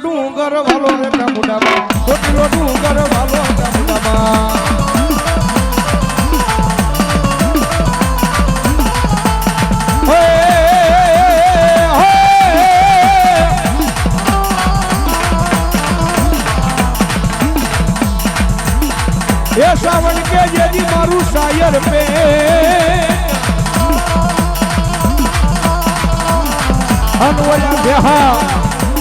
ડુંગર વાલો રે ચામુંડામાં કોટલો ડુંગર વાલો. એ શ્રાવણ કે જેજી મારું સાયર પે અનવયા બેહા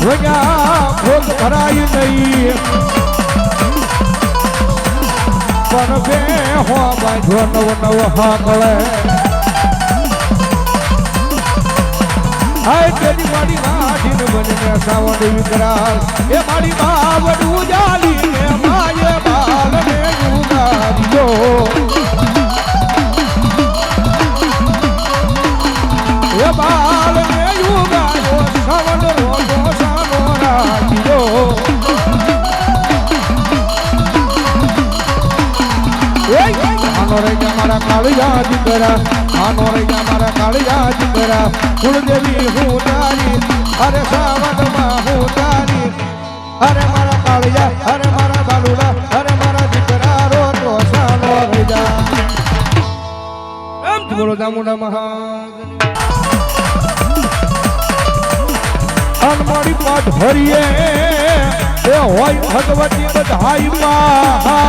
વયા ભોગ ભરાય નહીં. પણ બે હો બાંધો નવ નવ મારી બાવડ ઉજાલી માયે બાલ કાળિયા દીકરા આનો રે મારા કાળિયા દીકરા કુળદેવી, હું તારી. અરે સાવનમાં હું તારી. અરે મારા કાળિયા, અરે મારા બાલુડા, અરે મારા દીકરા રો તો સાનો રે જા એમ બોલો દામુડા મહાજન અનમારી પાઠ ભરીએ એ હોય ભગવતી બધાઈ મહાદરા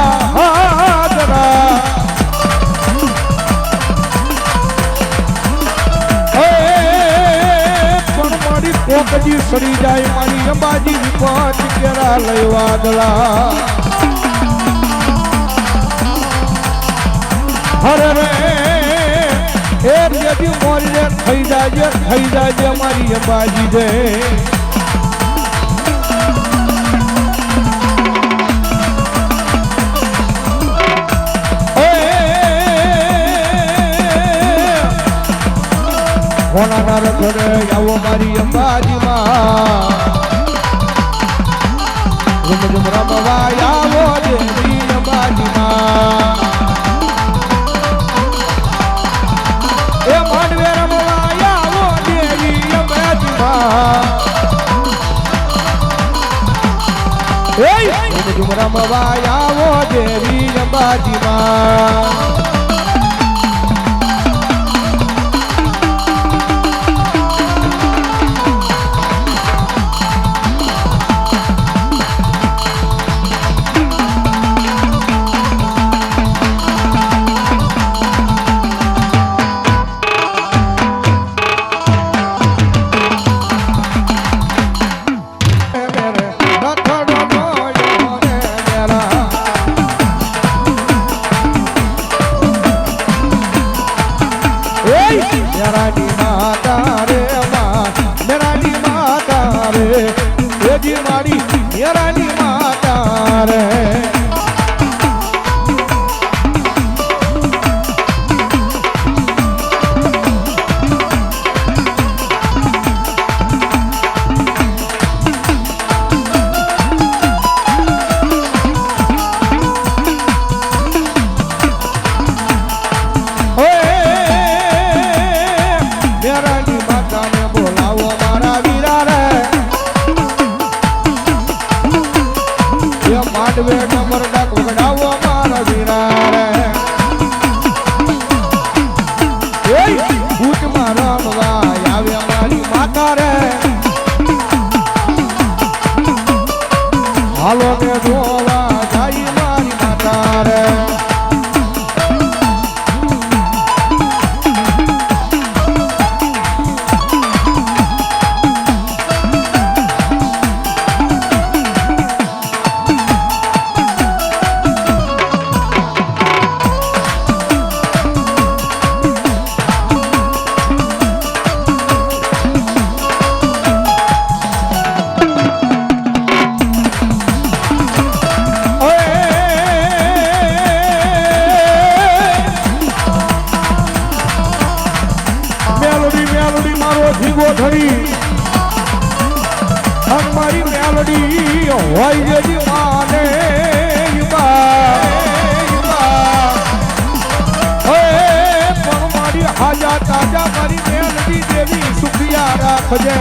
મારી કોકજી સરી જાય મારી અંબાજી પાંચ કેરા લઈ વાદળા. હરે રે એ રેડી મોરી રે, થઈ જાય થઈ જાય મારી અંબાજી દે રખડે આવો મારી અંબાજીમાં. ગુમ ગુમ રમવા આવો દેવી અંબાજીમાં. એ માંડવે રમવા આવો દેવી અંબાજીમાં. એ ગુમ ગુમ રમવા આવો દેવી અંબાજીમાં. મેરાની હોય માને પણ મારી હાજા તાજા મારી મેલડી દેવી સુખિયા રાખજે.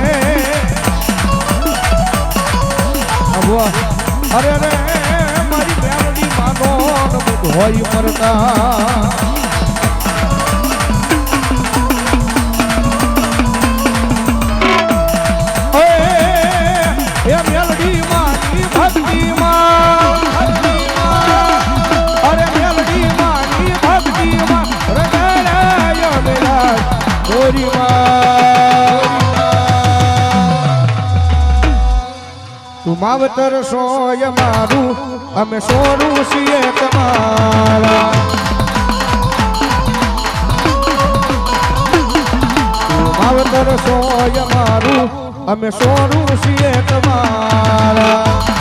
અરે રે મારી મેલડી માનો હોય મરતા ગોરી તું માવતર સોય મારું, અમે સોનું છીએ તમારા. તું માવતર સોય મારું, અમે સોનું છીએ તમારા.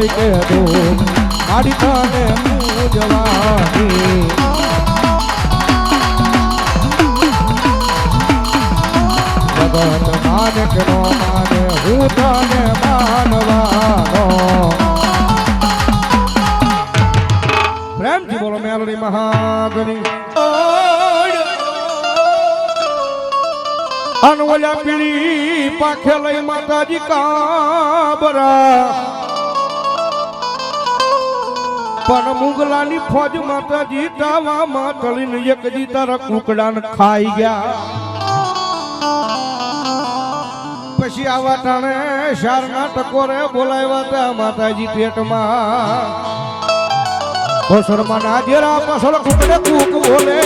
હોય કે દુઃખ મારી તને પૂજવાની જગત માનક નો માને, હું તને માનવાનો. પ્રેમથી બોલો મેલડી મહાગની. અનવલ્યા પીળી પાખે લઈ માતાજી કાબરા. પણ મુગલાની ફોજ માતાજી જીતાવા તળીને એક જી તારા કુકડાને ખાઈ ગયા. પછી આવા ટાણે શારના ટકોરે બોલાવ્યા હતા માતાજી પેટમાં. હોસરમાં નાજેરા પાછળ કુકડે કુક બોલે.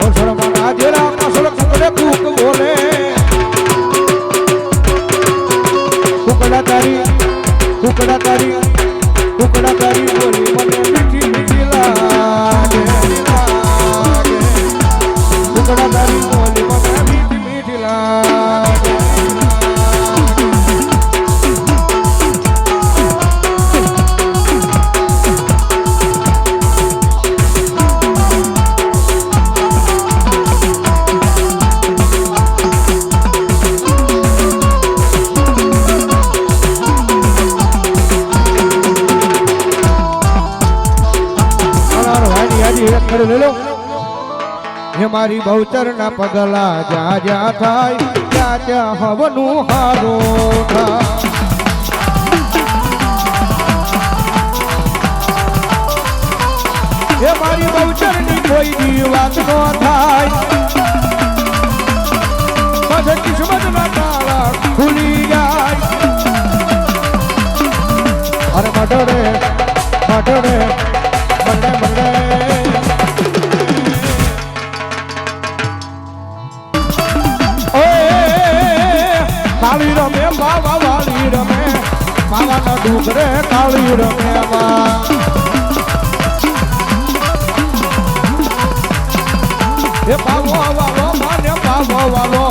હોસરમાં નાજેરા પાછળ કુકડે કુક બોલે. કુકડા તારી કુકડા તારી કુકડા તારી બોલી મને યાદી લેલો હે મારી બહુચર ના પગલા જ્યાં જ્યાં થાય, ત્યાં ત્યાં હવનું હારો થાય. એ મારી બહુચરની કોઈ ની વાત નો થાય. પછી કિસ્મત ના તાળા ખુલી જાય ડુંગરે કાળી રમે માં એ પાવો વાલો માને પાવો વાલો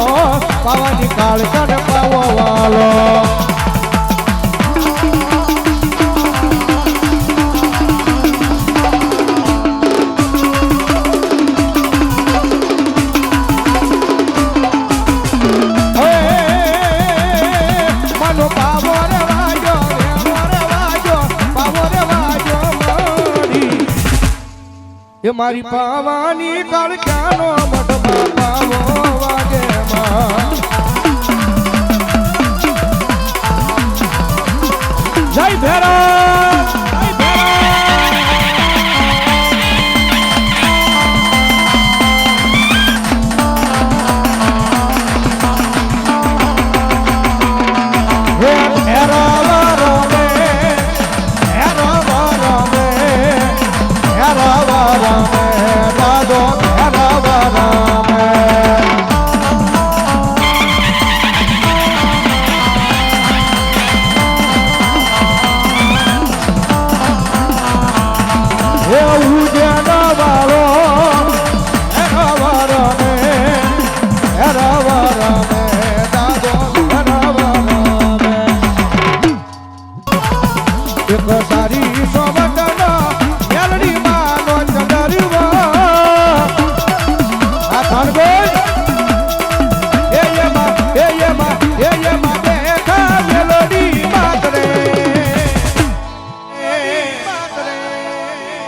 પાવાની કાળ કને પાવો વાલો એ મારી પાવાની કાળ ક્યાંનો મઢમાં પાવો વાગે જય ભેરા!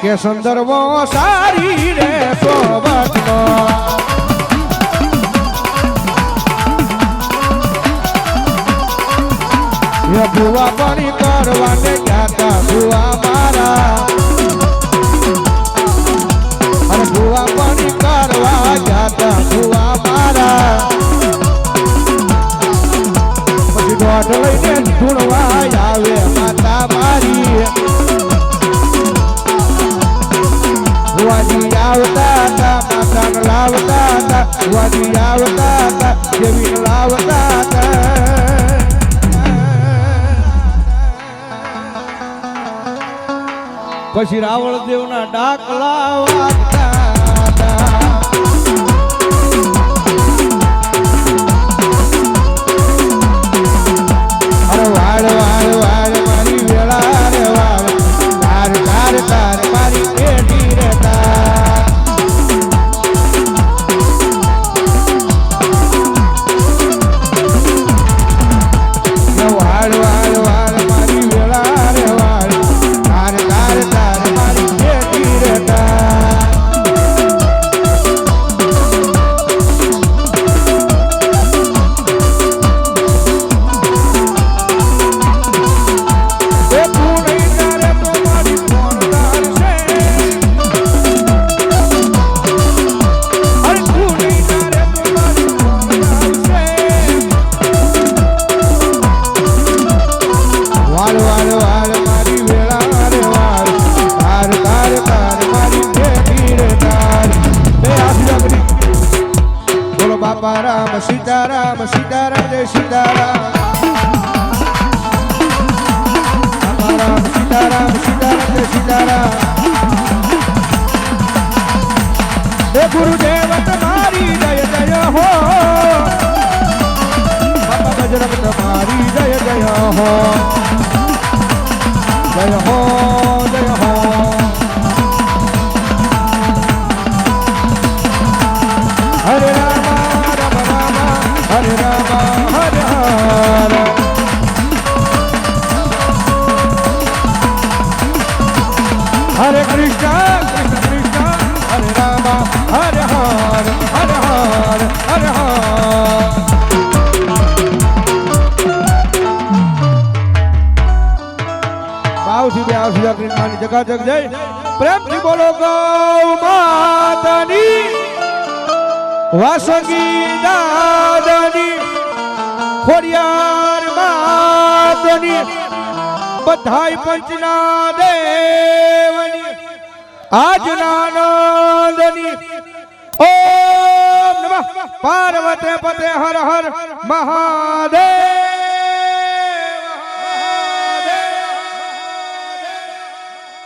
કે સંદર્ભો સારી રે સોબતનો ભુવા પાણી કરવાને ગયા ભુવા મારા. ભુવા પાણી પછી રાવણ દેવના ડાકલા વાગતા ગુરુદેવ, તમારી જય જય હો. બાબા બજરંગ તમારી જય જય હો. જય હો જય હો. હરે રામ રામ રામ, હરે રામ, હરે હરે. હરે કૃષ્ણ. આવશે કૃષ્ણની જગા જગ જય. પ્રેમથી બોલો ગૌ માતાની. વાસંગી દાદાની. ખોડિયાર માતાની. બધાય પંચના દેવની. આજના નંદની. ઓમ નમઃ. પાર્વતે પતે હર હર મહાદેવ.